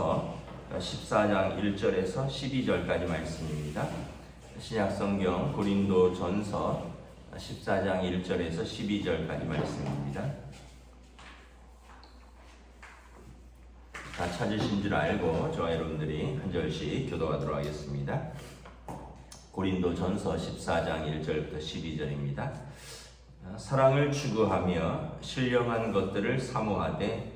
고린도 전서 14장 1절에서 12절까지 말씀입니다. 신약 성경 고린도 전서 14장 1절에서 12절까지 말씀입니다. 다 찾으신 줄 알고 저와 여러분들이 한 절씩 교도하도록 하겠습니다. 고린도 전서 14장 1절부터 12절입니다. 사랑을 추구하며 신령한 것들을 사모하되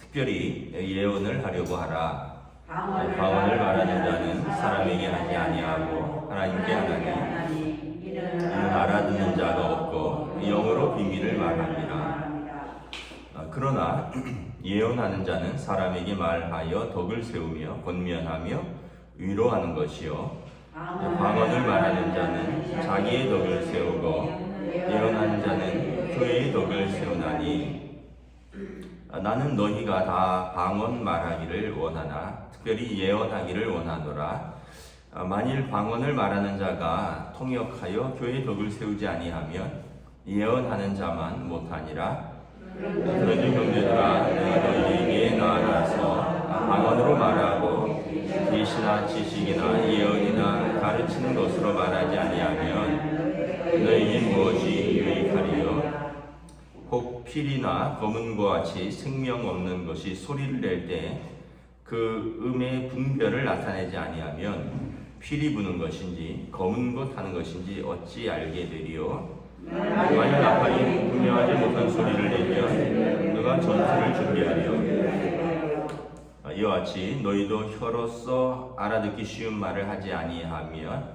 특별히 예언을 하려고 하라. 방언을 말하는 자는 사람에게 하지 아니하고 하나님께 하나니 이는 알아듣는 자가 없고 영으로 비밀을 말합니다. 아, 그러나 예언하는 자는 사람에게 말하여 덕을 세우며 권면하며 위로하는 것이요 방언을 말하는 자는 자기의 덕을 세우고 예언하는 자는 교회의 덕을 세우나니 아, 나는 너희가 다 방언 말하기를 원하나 특별히 예언하기를 원하노라. 아, 만일 방언을 말하는 자가 통역하여 교회의 덕을 세우지 아니하면 예언하는 자만 못하니라. 그러니 형제들아 내가 너희에게 나아가서 방언으로 말하고 계시나 지식이나 예언이나 가르치는 것으로 말하지 아니하면 너희에게 무엇이 유익하리요? 혹 필이나 검은과 같이 생명 없는 것이 소리를 낼 때 그 음의 분별을 나타내지 아니하면 필이 부는 것인지 검은 것 하는 것인지 어찌 알게 되리요? 만일 나팔이 분명하지 못한 소리를 내면 누가 전투를 준비하리요. 아, 이와 같이 너희도 혀로서 알아듣기 쉬운 말을 하지 아니하면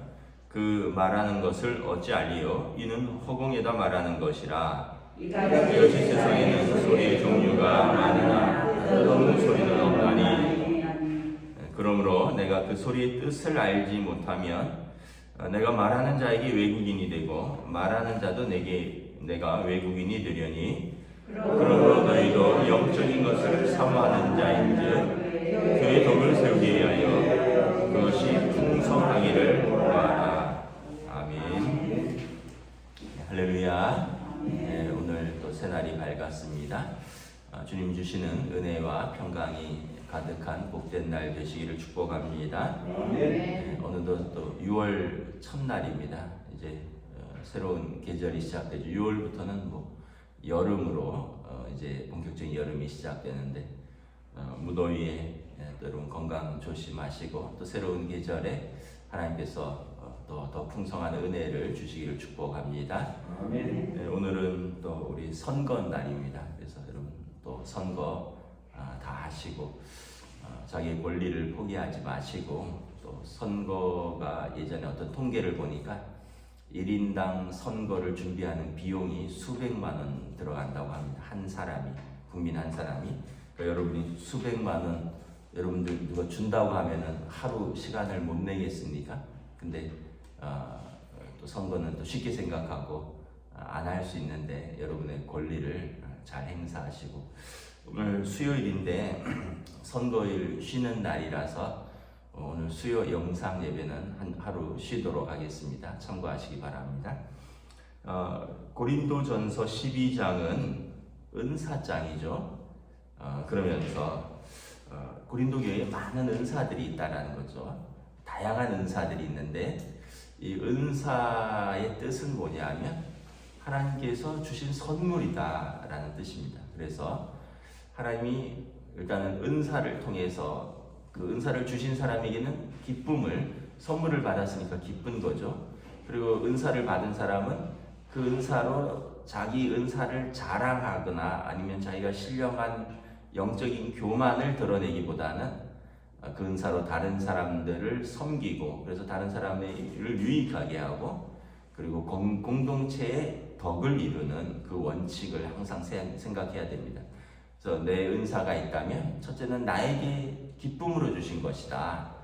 그 말하는 것을 어찌 알리요? 이는 허공에다 말하는 것이라 이같이 세상에는 소리의 종류가 많으나 뜻없는 소리는 없나니. 그러므로 내가 그 소리의 뜻을 알지 못하면 어, 내가 말하는 자에게 외국인이 되고 말하는 자도 내게 내가 외국인이 되려니. 그러므로 너희도 영적인 것을 사모하는 자인즉 그의 덕을 세우게 하여 그것이 풍성하기를 구하라 아멘 네, 할렐루야 네, 오늘 또 새날이 밝았습니다 아, 주님 주시는 은혜와 평강이 가득한 복된 날 되시기를 축복합니다 네, 어느덧 또 6월 첫날입니다. 이제 어, 새로운 계절이 시작되죠. 6월부터는 뭐 여름으로 어, 이제 본격적인 여름이 시작되는데 어, 무더위에 예, 여러분 건강 조심하시고 또 새로운 계절에 하나님께서 어, 또더 풍성한 은혜를 주시기를 축복합니다. 네, 오늘은 또 우리 선거 날입니다. 또 선거 아, 다 하시고 어, 자기의 권리를 포기하지 마시고 또 선거가 예전에 어떤 통계를 보니까 1인당 선거를 준비하는 비용이 수백만 원 들어간다고 합니다. 한 사람이 국민 한 사람이 그러니까 여러분이 수백만 원 여러분들 누가 준다고 하면은 하루 시간을 못 내겠습니까? 근데 어, 또 선거는 또 쉽게 생각하고 안 할 수 있는데 여러분의 권리를 잘 행사하시고 오늘 수요일인데 선거일 쉬는 날이라서 오늘 수요 영상 예배는 한 하루 쉬도록 하겠습니다. 참고하시기 바랍니다. 어, 고린도전서 12장은 은사장이죠. 어, 그러면서 어, 고린도 교회에 많은 은사들이 있다라는 거죠. 다양한 은사들이 있는데 이 은사의 뜻은 뭐냐면 하나님께서 주신 선물이다라는 뜻입니다. 그래서 하나님이 일단은 은사를 통해서 그 은사를 주신 사람에게는 기쁨을 선물을 받았으니까 기쁜 거죠. 그리고 은사를 받은 사람은 그 은사로 자기 은사를 자랑하거나 아니면 자기가 신령한 영적인 교만을 드러내기보다는 그 은사로 다른 사람들을 섬기고 그래서 다른 사람을 유익하게 하고 그리고 공, 공동체의 덕을 이루는 그 원칙을 항상 세- 생각해야 됩니다. 그래서 내 은사가 있다면 첫째는 나에게 기쁨으로 주신 것이다.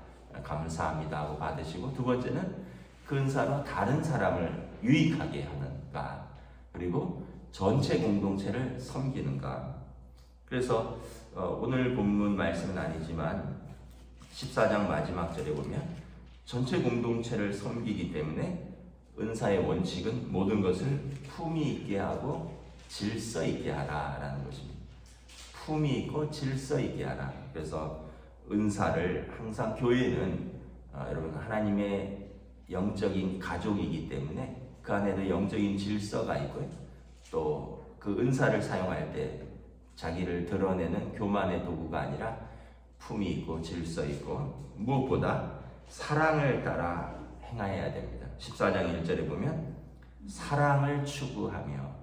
감사합니다 하고 받으시고 두 번째는 그 은사로 다른 사람을 유익하게 하는가. 그리고 전체 공동체를 섬기는가. 그래서 어, 오늘 본문 말씀은 아니지만 14장 마지막 절에 보면 전체 공동체를 섬기기 때문에 은사의 원칙은 모든 것을 품위 있게 하고 질서 있게 하라라는 것입니다. 품위 있고 질서 있게 하라. 그래서 은사를 항상 교회는 어, 여러분 하나님의 영적인 가족이기 때문에 그 안에도 영적인 질서가 있고요. 또 그 은사를 사용할 때 자기를 드러내는 교만의 도구가 아니라 품이 있고 질서 있고 무엇보다 사랑을 따라 행하여야 됩니다. 14장 1절에 보면 사랑을 추구하며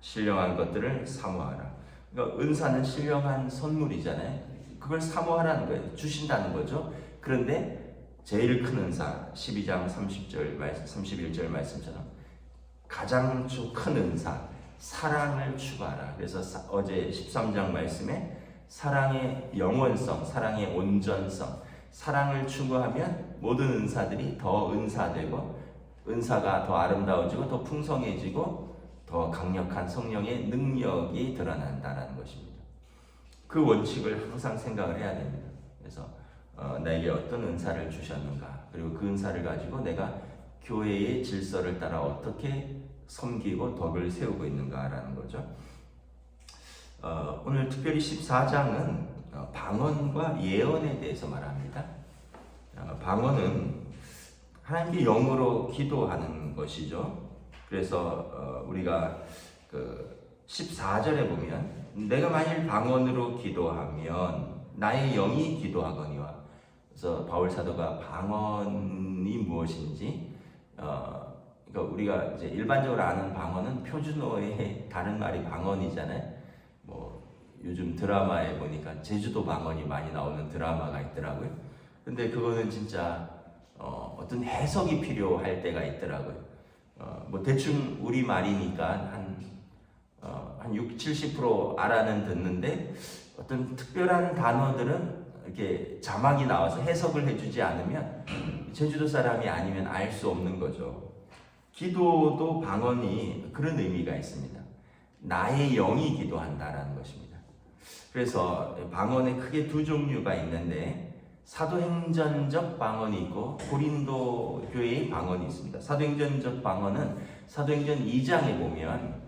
신령한 것들을 사모하라. 그러니까 은사는 신령한 선물이잖아요. 그걸 사모하라는 거예요. 주신다는 거죠. 그런데 제일 큰 은사 12장 30절 말씀 31절 말씀처럼 가장 큰 은사 사랑을 추구하라. 그래서 사- 어제 13장 말씀에 사랑의 영원성, 사랑의 온전성, 사랑을 추구하면 모든 은사들이 더 은사되고 은사가 더 아름다워지고 더 풍성해지고 더 강력한 성령의 능력이 드러난다라는 것입니다. 그 원칙을 항상 생각을 해야 됩니다. 그래서 어, 나에게 어떤 은사를 주셨는가, 그리고 그 은사를 가지고 내가 교회의 질서를 따라 어떻게 섬기고 덕을 세우고 있는가라는 거죠. 어, 오늘 특별히 14장은 어, 방언과 예언에 대해서 말합니다. 어, 방언은 하나님께 영으로 기도하는 것이죠. 그래서 어, 우리가 그 14절에 보면 내가 만일 방언으로 기도하면 나의 영이 기도하거니와 그래서 바울 사도가 방언이 무엇인지 어, 그러니까 우리가 이제 일반적으로 아는 방언은 표준어의 다른 말이 방언이잖아요. 뭐 요즘 드라마에 보니까 제주도 방언이 많이 나오는 드라마가 있더라고요. 근데 그거는 진짜 어, 어떤 해석이 필요할 때가 있더라고요. 어, 뭐 대충 우리 말이니까 한, 어, 한 6, 70% 알아는 듣는데 어떤 특별한 단어들은 이렇게 자막이 나와서 해석을 해주지 않으면 제주도 사람이 아니면 알 수 없는 거죠. 기도도 방언이 그런 의미가 있습니다. 나의 영이 기도한다라는 것입니다. 그래서 방언에 크게 두 종류가 있는데 사도행전적 방언이 있고 고린도 교회의 방언이 있습니다. 사도행전적 방언은 사도행전 2장에 보면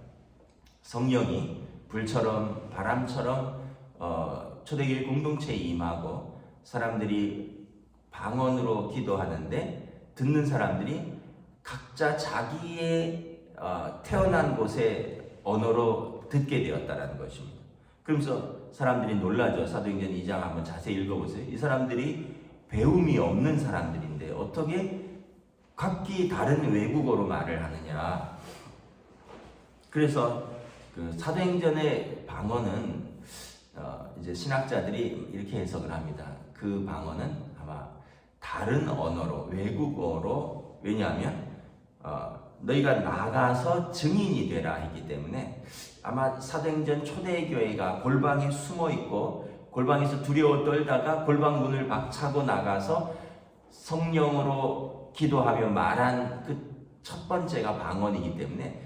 성령이 불처럼 바람처럼 어, 초대교회 공동체에 임하고 사람들이 방언으로 기도하는데 듣는 사람들이 각자 자기의 어, 태어난 곳의 언어로 듣게 되었다라는 것입니다. 그러면서 사람들이 놀라죠. 사도행전 2장 한번 자세히 읽어보세요. 이 사람들이 배움이 없는 사람들인데 어떻게 각기 다른 외국어로 말을 하느냐. 그래서 그 사도행전의 방언은 어, 이제 신학자들이 이렇게 해석을 합니다. 그 방언은 아마 다른 언어로 외국어로 왜냐하면 어, 너희가 나가서 증인이 되라 했기 때문에 아마 사도행전 초대교회가 골방에 숨어 있고 골방에서 두려워 떨다가 골방 문을 박차고 나가서 성령으로 기도하며 말한 그 첫 번째가 방언이기 때문에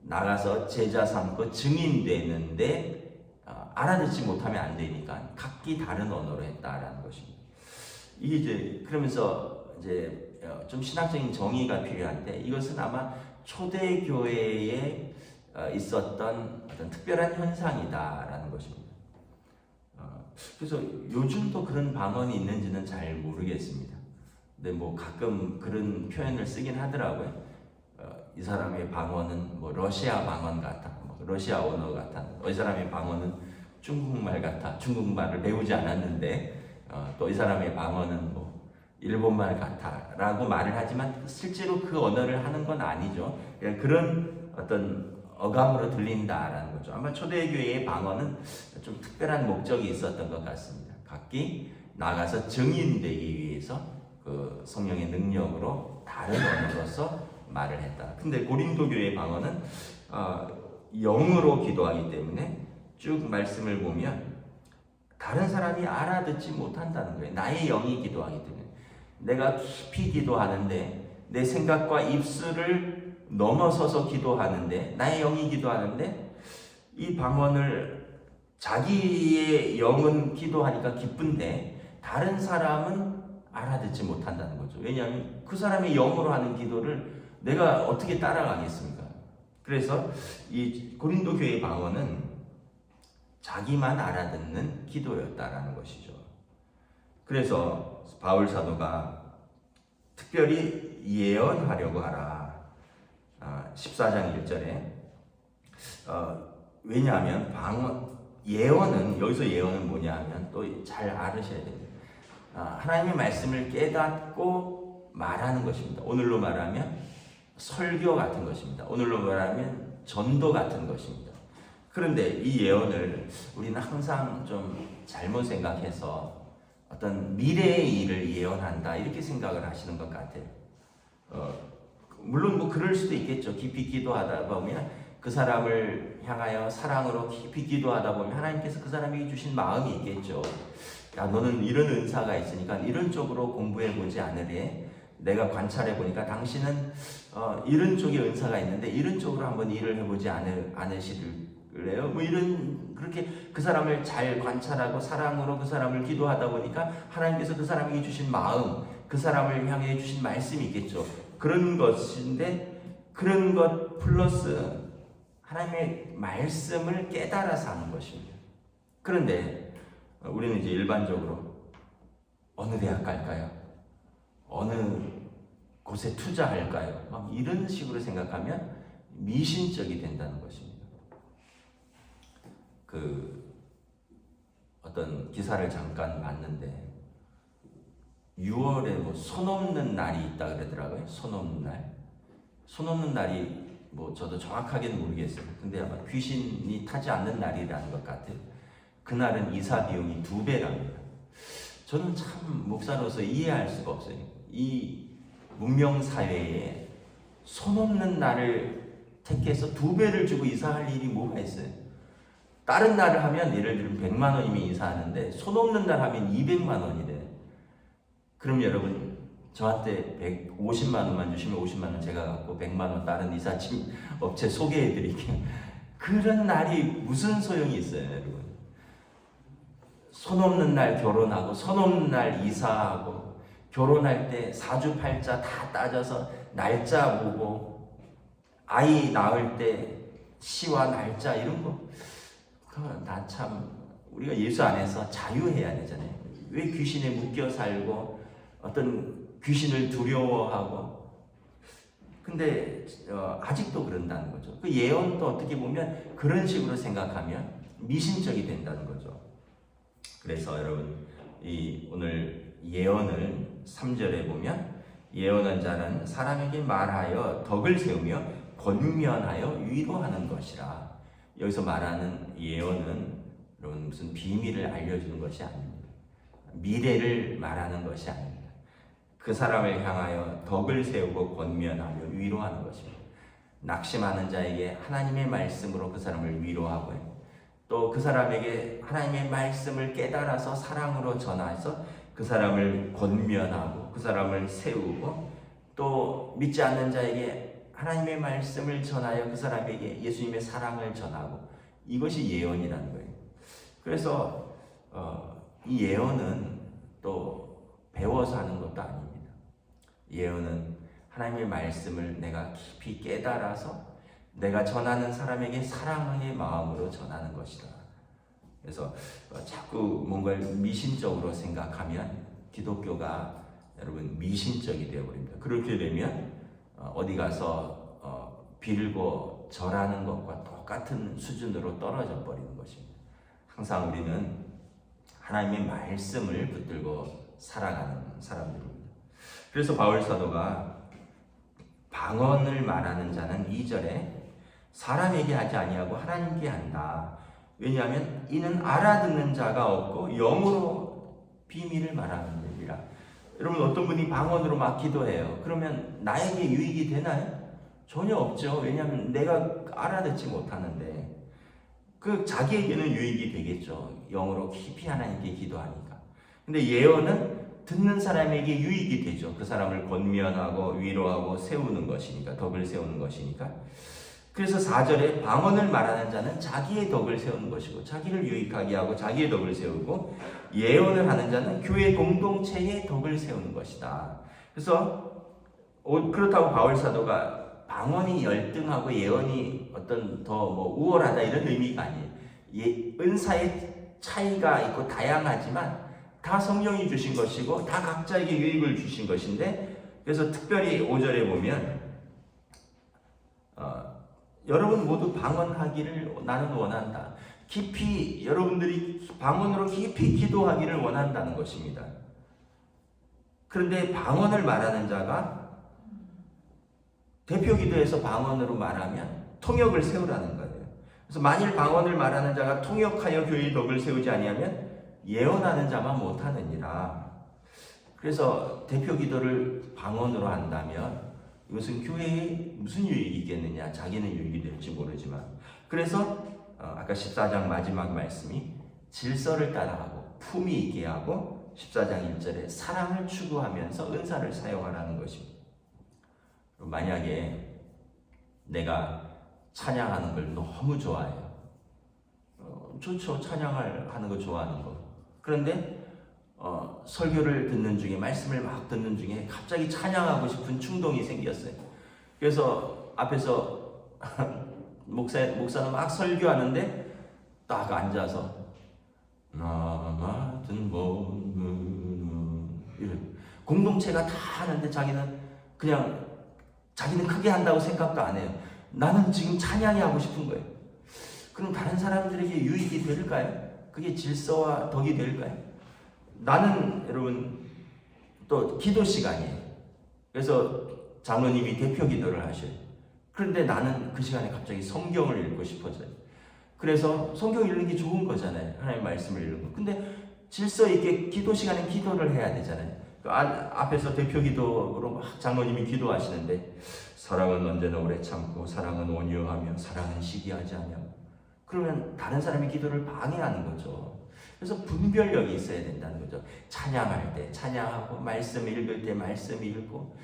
나가서 제자 삼고 증인되는데 어, 알아듣지 못하면 안 되니까 각기 다른 언어로 했다라는 것입니다. 이게 이제 그러면서 이제 어, 좀 신학적인 정의가 필요한데 이것은 아마 초대 교회에 어, 있었던 어떤 특별한 현상이다라는 것입니다. 어, 그래서 요즘도 그런 방언이 있는지는 잘 모르겠습니다. 근데 뭐 가끔 그런 표현을 쓰긴 하더라고요. 어, 이 사람의 방언은 뭐 러시아 방언 같아, 뭐 러시아 언어 같아. 이 사람의 방언은 중국말 같아. 중국말을 배우지 않았는데 어, 또이 사람의 방언은 뭐 일본말 같아라고 말을 하지만 실제로 그 언어를 하는 건 아니죠. 그런 어떤 어감으로 들린다라는 거죠. 아마 초대교회의 방언은 좀 특별한 목적이 있었던 것 같습니다. 각기 나가서 증인되기 위해서 그 성령의 능력으로 다른 언어로서 말을 했다. 근데 고린도 교회의 방언은 어, 영으로 기도하기 때문에 쭉 말씀을 보면 다른 사람이 알아듣지 못한다는 거예요. 나의 영이 기도하기 때문에 내가 깊이 기도하는데 내 생각과 입술을 넘어서서 기도하는데 나의 영이 기도하는데 이 방언을 자기의 영은 기도하니까 기쁜데 다른 사람은 알아듣지 못한다는 거죠. 왜냐하면 그 사람의 영으로 하는 기도를 내가 어떻게 따라가겠습니까? 그래서 이 고린도 교회의 방언은 자기만 알아듣는 기도였다라는 것이죠. 그래서 바울 사도가 특별히 예언하려고 하라. 아, 14장 1절에 어, 왜냐하면 방언 예언은 여기서 예언은 뭐냐 하면 또 잘 알으셔야 됩니다. 아, 하나님의 말씀을 깨닫고 말하는 것입니다. 오늘로 말하면 설교 같은 것입니다. 오늘로 말하면 전도 같은 것입니다. 그런데 이 예언을 우리는 항상 좀 잘못 생각해서 어떤 미래의 일을 예언한다 이렇게 생각을 하시는 것 같아요. 어, 물론 뭐 그럴 수도 있겠죠. 깊이 기도하다 보면 그 사람을 향하여 사랑으로 깊이 기도하다 보면 하나님께서 그 사람에게 주신 마음이 있겠죠. 야 너는 이런 은사가 있으니까 이런 쪽으로 공부해 보지 않으래. 내가 관찰해 보니까 당신은 어, 이런 쪽에 은사가 있는데 이런 쪽으로 한번 일을 해보지 않으, 않으실래요? 뭐 이런 그렇게 그 사람을 잘 관찰하고 사랑으로 그 사람을 기도하다 보니까 하나님께서 그 사람에게 주신 마음, 그 사람을 향해 주신 말씀이 있겠죠. 그런 것인데 그런 것 플러스 하나님의 말씀을 깨달아서 하는 것입니다. 그런데 우리는 이제 일반적으로 어느 대학 갈까요? 어느 곳에 투자할까요? 막 이런 식으로 생각하면 미신적이 된다는 것입니다. 그 어떤 기사를 잠깐 봤는데 6월에 뭐 손 없는 날이 있다 그러더라고요. 손 없는 날. 손 없는 날이 뭐 저도 정확하게는 모르겠어요. 근데 아마 귀신이 타지 않는 날이라는 것 같아요. 그날은 이사 비용이 두 배랍니다. 저는 참 목사로서 이해할 수가 없어요. 이 문명 사회에 손 없는 날을 택해서 두 배를 주고 이사할 일이 뭐가 있어요? 다른 날을 하면 예를 들면 100만 원이면 인사하는데 손 없는 날 하면 200만 원이래. 그럼 여러분 저한테 150만 원만 주시면 50만 원 제가 갖고 100만 원 다른 이사짐 업체 소개해 드릴게요. 그런 날이 무슨 소용이 있어요, 여러분? 손 없는 날 결혼하고 손 없는 날 이사하고 결혼할 때 사주팔자 다 따져서 날짜 보고 아이 낳을 때 시와 날짜 이런 거나참 우리가 예수 안에서 자유해야 되잖아요. 왜 귀신에 묶여 살고 어떤 귀신을 두려워하고 근데 어, 아직도 그런다는 거죠. 그 예언도 어떻게 보면 그런 식으로 생각하면 미신적이 된다는 거죠. 그래서 여러분 이 오늘 예언을 3절에 보면 예언한 자는 사람에게 말하여 덕을 세우며 권면하여 위로하는 것이라. 여기서 말하는 예언은 여러분 무슨 비밀을 알려주는 것이 아닙니다. 미래를 말하는 것이 아닙니다. 그 사람을 향하여 덕을 세우고 권면하며 위로하는 것입니다. 낙심하는 자에게 하나님의 말씀으로 그 사람을 위로하고요. 또 그 사람에게 하나님의 말씀을 깨달아서 사랑으로 전해서 그 사람을 권면하고 그 사람을 세우고 또 믿지 않는 자에게 하나님의 말씀을 전하여 그 사람에게 예수님의 사랑을 전하고 이것이 예언이라는 거예요. 그래서 어, 이 예언은 또 배워서 하는 것도 아닙니다. 예언은 하나님의 말씀을 내가 깊이 깨달아서 내가 전하는 사람에게 사랑의 마음으로 전하는 것이다. 그래서 어, 자꾸 뭔가를 미신적으로 생각하면 기독교가 여러분 미신적이 되어버립니다. 그렇게 되면 어, 어디 가서 어, 빌고 절하는 것과 똑같은 수준으로 떨어져 버리는 것입니다. 항상 우리는 하나님의 말씀을 붙들고 살아가는 사람들입니다. 그래서 바울 사도가 방언을 말하는 자는 2절에 사람에게 하지 아니하고 하나님께 한다. 왜냐하면 이는 알아듣는 자가 없고 영으로 비밀을 말하는 일이라. 여러분 어떤 분이 방언으로 막 기도해요. 그러면 나에게 유익이 되나요? 전혀 없죠. 왜냐하면 내가 알아듣지 못하는데 그 자기에게는 유익이 되겠죠. 영으로 깊이 하나님께 기도하니까. 근데 예언은 듣는 사람에게 유익이 되죠. 그 사람을 권면하고 위로하고 세우는 것이니까 덕을 세우는 것이니까. 그래서 4절에 방언을 말하는 자는 자기의 덕을 세우는 것이고 자기를 유익하게 하고 자기의 덕을 세우고 예언을 하는 자는 교회 공동체의 덕을 세우는 것이다. 그래서 어, 그렇다고 바울 사도가 방언이 열등하고 예언이 어떤 더 뭐 우월하다 이런 의미가 아니에요. 예, 은사의 차이가 있고 다양하지만 다 성령이 주신 것이고 다 각자에게 유익을 주신 것인데 그래서 특별히 5절에 보면 어, 여러분 모두 방언하기를 나는 원한다. 깊이 여러분들이 방언으로 깊이 기도하기를 원한다는 것입니다. 그런데 방언을 말하는 자가 대표 기도에서 방언으로 말하면 통역을 세우라는 거예요. 그래서 만일 방언을 말하는 자가 통역하여 교회의 덕을 세우지 아니하면 예언하는 자만 못하느니라. 그래서 대표 기도를 방언으로 한다면 이것은 교회에 무슨 유익이 있겠느냐? 자기는 유익이 될지 모르지만. 그래서 어, 아까 14장 마지막 말씀이 질서를 따라가고 품위 있게 하고 14장 1절에 사랑을 추구하면서 은사를 사용하라는 것입니다. 만약에 내가 찬양하는 걸 너무 좋아해요. 어, 좋죠. 찬양을 하는 거 좋아하는 거. 그런데 어, 설교를 듣는 중에 말씀을 막 듣는 중에 갑자기 찬양하고 싶은 충동이 생겼어요. 그래서 앞에서 목사 목사는 막 설교하는데 딱 앉아서 나 맡은 몸은 이런 공동체가 다 하는데 자기는 그냥 자기는 크게 한다고 생각도 안 해요. 나는 지금 찬양이 하고 싶은 거예요. 그럼 다른 사람들에게 유익이 될까요? 그게 질서와 덕이 될까요? 나는 여러분 또 기도 시간이에요. 그래서 장로님이 대표 기도를 하셔요. 그런데 나는 그 시간에 갑자기 성경을 읽고 싶어져요. 그래서 성경 읽는 게 좋은 거잖아요. 하나님 말씀을 읽는 거. 근데 질서 있게 기도 시간에 기도를 해야 되잖아요. 그 앞에서 대표 기도로 막 장로님이 기도하시는데 사랑은 언제나 오래 참고 사랑은 온유하며 사랑은 시기하지 않냐. 그러면 다른 사람의 기도를 방해하는 거죠. 그래서 분별력이 있어야 된다는 거죠. 찬양할 때 찬양하고 말씀 읽을 때 말씀 읽고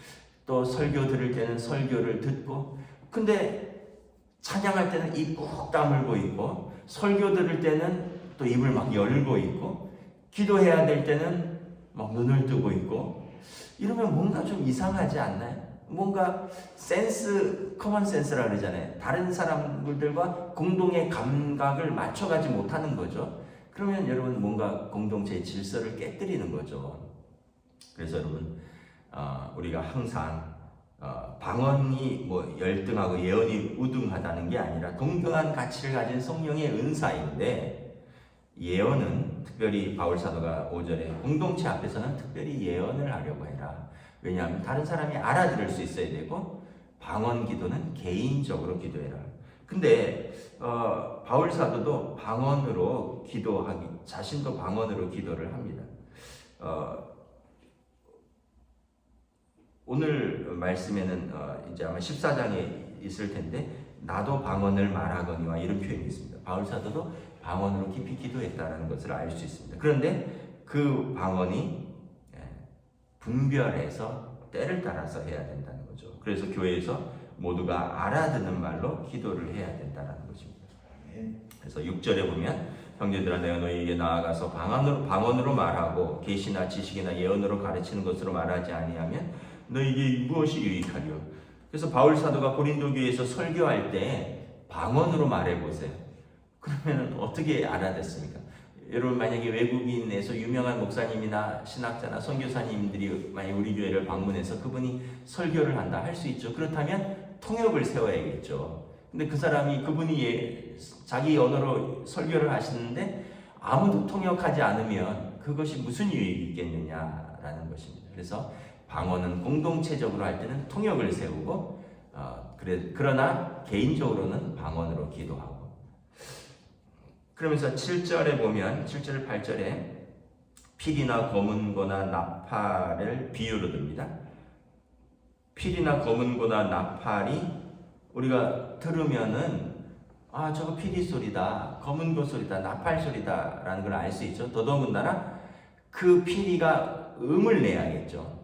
또 설교 들을 때는 설교를 듣고 근데 찬양할 때는 입 꾹 다물고 있고 설교 들을 때는 또 입을 막 열고 있고 기도해야 될 때는 막 눈을 뜨고 있고 이러면 뭔가 좀 이상하지 않나요? 뭔가 센스, 커먼 센스라 그러잖아요. 다른 사람들과 공동의 감각을 맞춰가지 못하는 거죠. 그러면 여러분 뭔가 공동체의 질서를 깨뜨리는 거죠. 그래서 여러분 어, 우리가 항상 어, 방언이 뭐 열등하고 예언이 우등하다는 게 아니라 동등한 가치를 가진 성령의 은사인데 예언은 특별히 바울 사도가 5절에 공동체 앞에서는 특별히 예언을 하려고 해라. 왜냐하면 다른 사람이 알아들을 수 있어야 되고 방언 기도는 개인적으로 기도해라. 근데 어, 바울 사도도 방언으로 기도하기 자신도 방언으로 기도를 합니다. 어, 오늘 말씀에는 어, 이제 아마 14장에 있을 텐데 나도 방언을 말하거니와 이런 표현이 있습니다. 바울 사도도 방언으로 깊이 기도했다는 것을 알 수 있습니다. 그런데 그 방언이 예, 분별해서 때를 따라서 해야 된다는 거죠. 그래서 교회에서 모두가 알아듣는 말로 기도를 해야 된다는 것입니다. 그래서 6절에 보면 형제들아 내가 너희에게 나아가서 방언으로 방언으로 말하고 계시나 지식이나 예언으로 가르치는 것으로 말하지 아니하면 너희에게 무엇이 유익하리요? 그래서 바울 사도가 고린도 교회에서 설교할 때 방언으로 말해 보세요. 그러면 어떻게 알아듣습니까? 여러분 만약에 외국인에서 유명한 목사님이나 신학자나 선교사님들이 만약 우리 교회를 방문해서 그분이 설교를 한다 할 수 있죠. 그렇다면 통역을 세워야겠죠. 근데 그 사람이 그분이 예, 자기 언어로 설교를 하시는데 아무도 통역하지 않으면 그것이 무슨 유익이 있겠느냐라는 것입니다. 그래서 방언은 공동체적으로 할 때는 통역을 세우고 어, 그래, 그러나 개인적으로는 방언으로 기도하고 그러면서 7절에 보면 7절 8절에 필이나 검은 거나 나팔을 비유로 듭니다. 필이나 검은 거나 나팔이 우리가 들으면은 아 저거 피리 소리다 검은 거 소리다 나팔 소리다 라는 걸 알 수 있죠. 더더군다나 그 피리가 음을 내야겠죠.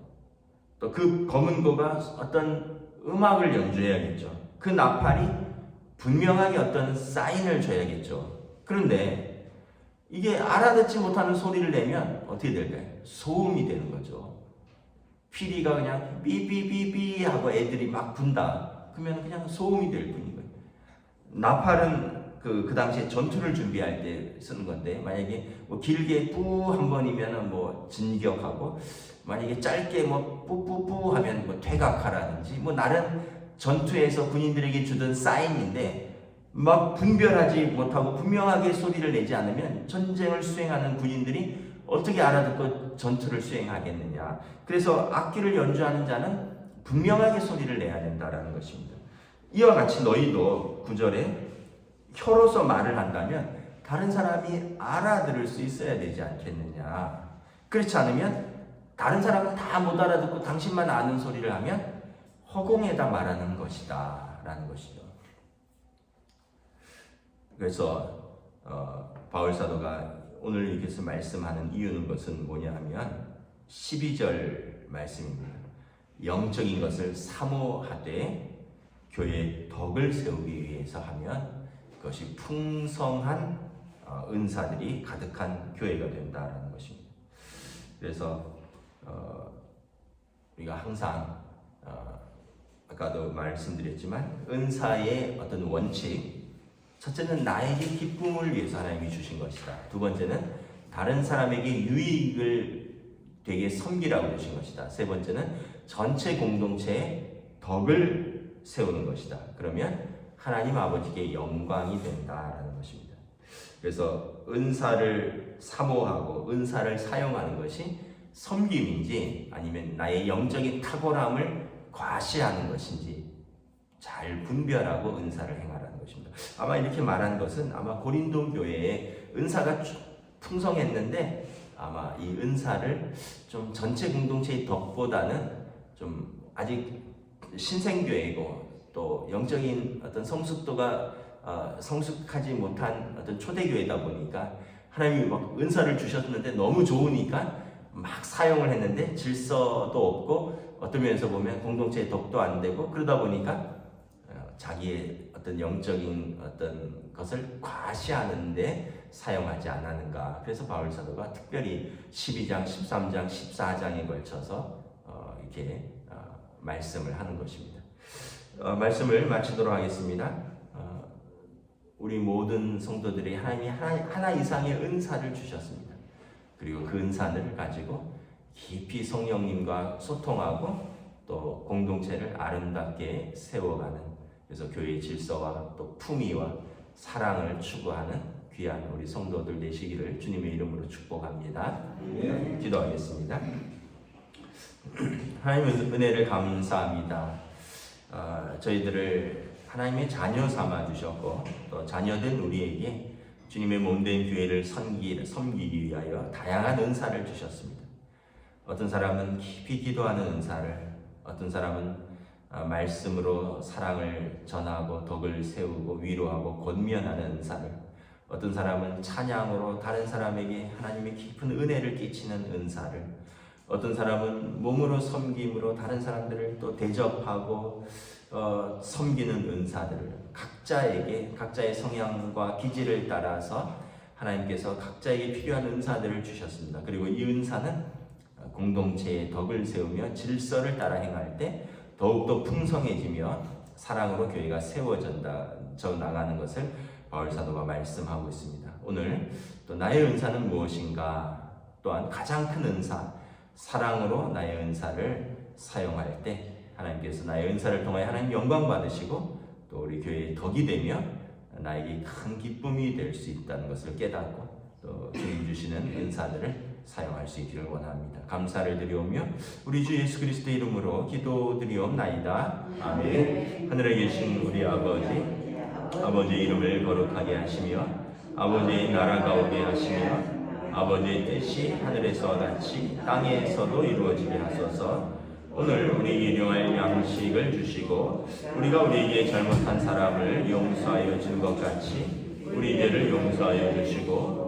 또 그 검은 거가 어떤 음악을 연주해야겠죠. 그 나팔이 분명하게 어떤 사인을 줘야겠죠 그런데 이게 알아듣지 못하는 소리를 내면 어떻게 될까요? 소음이 되는 거죠. 피리가 그냥 삐삐삐삐 하고 애들이 막 분다. 그러면 그냥 소음이 될 뿐인 거예요. 나팔은 그, 그 당시에 전투를 준비할 때 쓰는 건데, 만약에 뭐 길게 뿌 한 번이면은 뭐 진격하고, 만약에 짧게 뭐 뿌뿌뿌 하면 뭐 퇴각하라든지, 뭐 나름 전투에서 군인들에게 주던 사인인데, 막 분별하지 못하고 분명하게 소리를 내지 않으면 전쟁을 수행하는 군인들이 어떻게 알아듣고 전투를 수행하겠느냐. 그래서 악기를 연주하는 자는 분명하게 소리를 내야 된다라는 것입니다. 이와 같이 너희도 구절에 혀로서 말을 한다면 다른 사람이 알아들을 수 있어야 되지 않겠느냐. 그렇지 않으면 다른 사람은 다 못 알아듣고 당신만 아는 소리를 하면 허공에다 말하는 것이다. 라는 것이죠. 그래서 어, 바울 사도가 오늘 이렇게 말씀하는 이유는 것은 뭐냐 하면 12절 말씀입니다. 영적인 것을 사모하되 교회의 덕을 세우기 위해서 하면 그것이 풍성한 어, 은사들이 가득한 교회가 된다라는 것입니다. 그래서 어, 우리가 항상 어, 아까도 말씀드렸지만 은사의 어떤 원칙 첫째는 나에게 기쁨을 위해서 하나님이 주신 것이다. 두 번째는 다른 사람에게 유익을 되게 섬기라고 주신 것이다. 세 번째는 전체 공동체의 덕을 세우는 것이다. 그러면 하나님 아버지께 영광이 된다라는 것입니다. 그래서 은사를 사모하고 은사를 사용하는 것이 섬김인지 아니면 나의 영적인 탁월함을 과시하는 것인지 잘 분별하고 은사를 행하라는 것입니다. 아마 이렇게 말한 것은 아마 고린도 교회에 은사가 풍성했는데 아마 이 은사를 좀 전체 공동체의 덕보다는 좀 아직 신생교회이고 또 영적인 어떤 성숙도가 어, 성숙하지 못한 어떤 초대교회다 보니까 하나님이 막 은사를 주셨는데 너무 좋으니까 막 사용을 했는데 질서도 없고 어떤 면에서 보면 공동체의 덕도 안 되고 그러다 보니까 어, 자기의 어떤 영적인 어떤 것을 과시하는데 사용하지 않았는가. 그래서 바울 사도가 특별히 12장, 13장, 14장에 걸쳐서 어, 이렇게 어, 말씀을 하는 것입니다. 어, 말씀을 마치도록 하겠습니다. 어, 우리 모든 성도들이 하나님이 하나, 하나 이상의 은사를 주셨습니다. 그리고 그 은사를 가지고 깊이 성령님과 소통하고 또 공동체를 아름답게 세워가는 그래서 교회의 질서와 또 품위와 사랑을 추구하는 귀한 우리 성도들 되시기를 주님의 이름으로 축복합니다. 기도하겠습니다. 하나님의 은혜를 감사합니다. 어, 저희들을 하나님의 자녀 삼아 주셨고 또 자녀된 우리에게 주님의 몸된 교회를 섬기, 섬기기 위하여 다양한 은사를 주셨습니다. 어떤 사람은 깊이 기도하는 은사를, 어떤 사람은 어, 말씀으로 사랑을 전하고 덕을 세우고 위로하고 권면하는 은사를, 어떤 사람은 찬양으로 다른 사람에게 하나님의 깊은 은혜를 끼치는 은사를, 어떤 사람은 몸으로 섬김으로 다른 사람들을 또 대접하고 어, 섬기는 은사들을 각자에게 각자의 성향과 기질을 따라서 하나님께서 각자에게 필요한 은사들을 주셨습니다. 그리고 이 은사는 공동체의 덕을 세우며 질서를 따라 행할 때 더욱더 풍성해지며 사랑으로 교회가 세워진다 져 나가는 것을 바울 사도가 말씀하고 있습니다. 오늘 또 나의 은사는 무엇인가? 또한 가장 큰 은사 사랑으로 나의 은사를 사용할 때 하나님께서 나의 은사를 통하여 하나님 영광 받으시고 또 우리 교회의 덕이 되며 나에게 큰 기쁨이 될 수 있다는 것을 깨닫고 또 주님 주시는 은사들을 사용할 수 있기를 원합니다. 감사를 드리오며 우리 주 예수 그리스도의 이름으로 기도드리옵나이다. 아멘. 하늘에 계신 우리 아버지 아버지의 이름을 거룩하게 하시며 아버지의 나라가 오게 하시며 아버지의 뜻이 하늘에서 같이 땅에서도 이루어지게 하소서. 오늘 우리 일용할 양식을 주시고 우리가 우리에게 잘못한 사람을 용서하여 준 것 같이 우리 죄를 용서하여 주시고